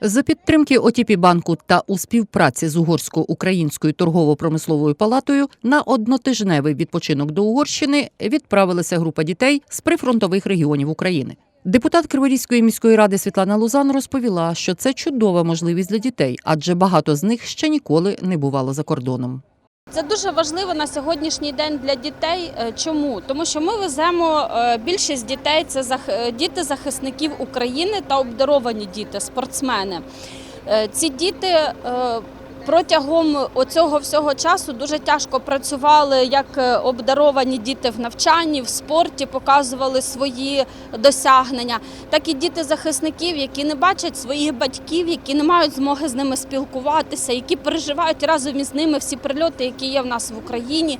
За підтримки ОТІПІ банку та у співпраці з угорсько-українською торгово-промисловою палатою на однотижневий відпочинок до Угорщини відправилася група дітей з прифронтових регіонів України. Депутат Криворізької міської ради Світлана Лузан розповіла, що це чудова можливість для дітей, адже багато з них ще ніколи не бувало за кордоном. Це дуже важливо на сьогоднішній день для дітей. Е, Чому? Тому що ми веземо е, більшість дітей це е, діти захисників України та обдаровані діти, спортсмени. Ці діти протягом оцього всього часу дуже тяжко працювали як е, обдаровані діти в навчанні, в спорті, показували свої досягнення, так і діти захисників, які не бачать своїх батьків, які не мають змоги з ними спілкуватися, які переживають разом із ними всі прильоти, які є в нас в Україні.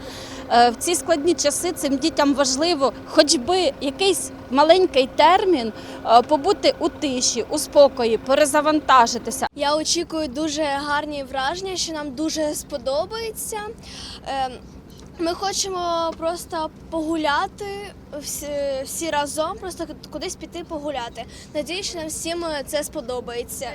Е, В ці складні часи цим дітям важливо, хоч би якийсь маленький термін е, побути у тиші, у спокої, перезавантажитися. Я очікую дуже гарні враження, що нам дуже сподобається. Ми хочемо просто погуляти всі, всі разом, просто кудись піти погуляти. Надіюсь, що нам всім це сподобається.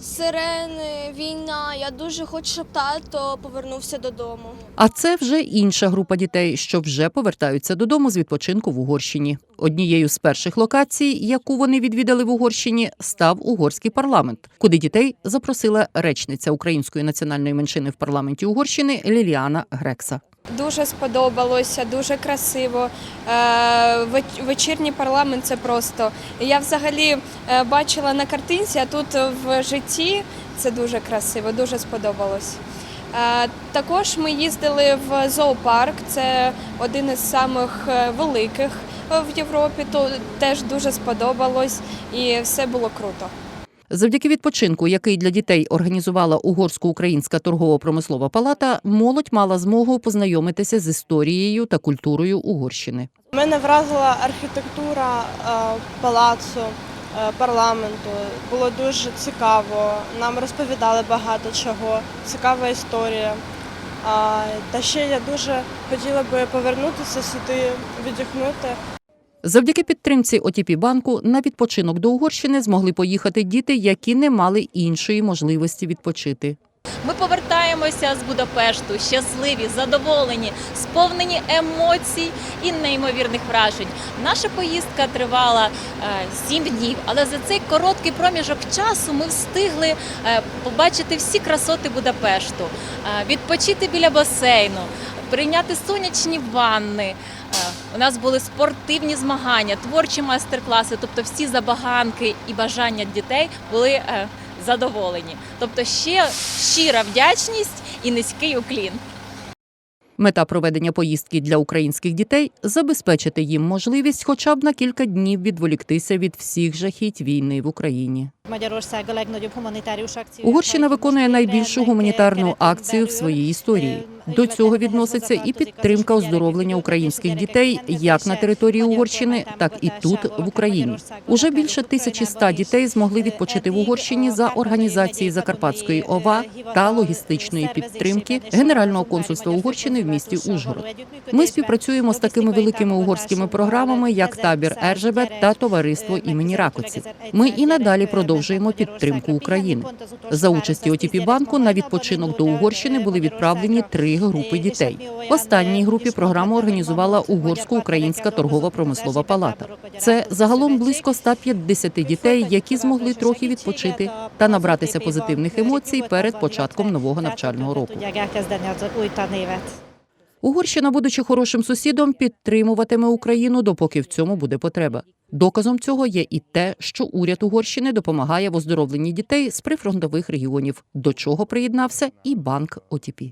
Сирени, війна. Я дуже хочу, щоб тато повернувся додому. А це вже інша група дітей, що вже повертаються додому з відпочинку в Угорщині. Однією з перших локацій, яку вони відвідали в Угорщині, став угорський парламент, куди дітей запросила речниця української національної меншини в парламенті Угорщини Ліліана Грекса. Дуже сподобалося, дуже красиво. Е, Вечірній парламент це просто. Я взагалі е, бачила на картинці, а тут в житті це дуже красиво, дуже сподобалось. Е, Також ми їздили в зоопарк, це один із самих великих в Європі. То теж дуже сподобалось і все було круто. Завдяки відпочинку, який для дітей організувала угорсько-українська торгово-промислова палата, молодь мала змогу познайомитися з історією та культурою Угорщини. Мене вразила архітектура е, палацу, е, парламенту. Було дуже цікаво. Нам розповідали багато чого. Цікава історія. Та ще я дуже хотіла би повернутися сюди, віддихнути. Завдяки підтримці ОТП банку на відпочинок до Угорщини змогли поїхати діти, які не мали іншої можливості відпочити. Ми повертаємося з Будапешту щасливі, задоволені, сповнені емоцій і неймовірних вражень. Наша поїздка тривала е, сім днів, але за цей короткий проміжок часу ми встигли е, побачити всі красоти Будапешту, е, відпочити біля басейну, прийняти сонячні ванни. У нас були спортивні змагання, творчі майстер-класи, тобто всі забаганки і бажання дітей були е, задоволені. Тобто ще щира вдячність і низький уклін. Мета проведення поїздки для українських дітей забезпечити їм можливість хоча б на кілька днів відволіктися від всіх жахіть війни в Україні. Угорщина виконує найбільшу гуманітарну акцію в своїй історії. До цього відноситься і підтримка оздоровлення українських дітей як на території Угорщини, так і тут в Україні. Уже більше 1100 дітей змогли відпочити в Угорщині за організації Закарпатської ОВА та логістичної підтримки Генерального консульства Угорщини в місті Ужгород. Ми співпрацюємо з такими великими угорськими програмами, як табір Ержебет та товариство імені Ракоці. Ми і надалі продовжуємо підтримку України. За участі ОТП банку на відпочинок до Угорщини були відправлені три групи дітей. В останній групі програму організувала угорсько-українська торгова промислова палата. Це загалом близько 150 дітей, які змогли трохи відпочити та набратися позитивних емоцій перед початком нового навчального року. Угорщина, будучи хорошим сусідом, підтримуватиме Україну, допоки в цьому буде потреба. Доказом цього є і те, що уряд Угорщини допомагає в оздоровленні дітей з прифронтових регіонів, до чого приєднався і банк ОТП.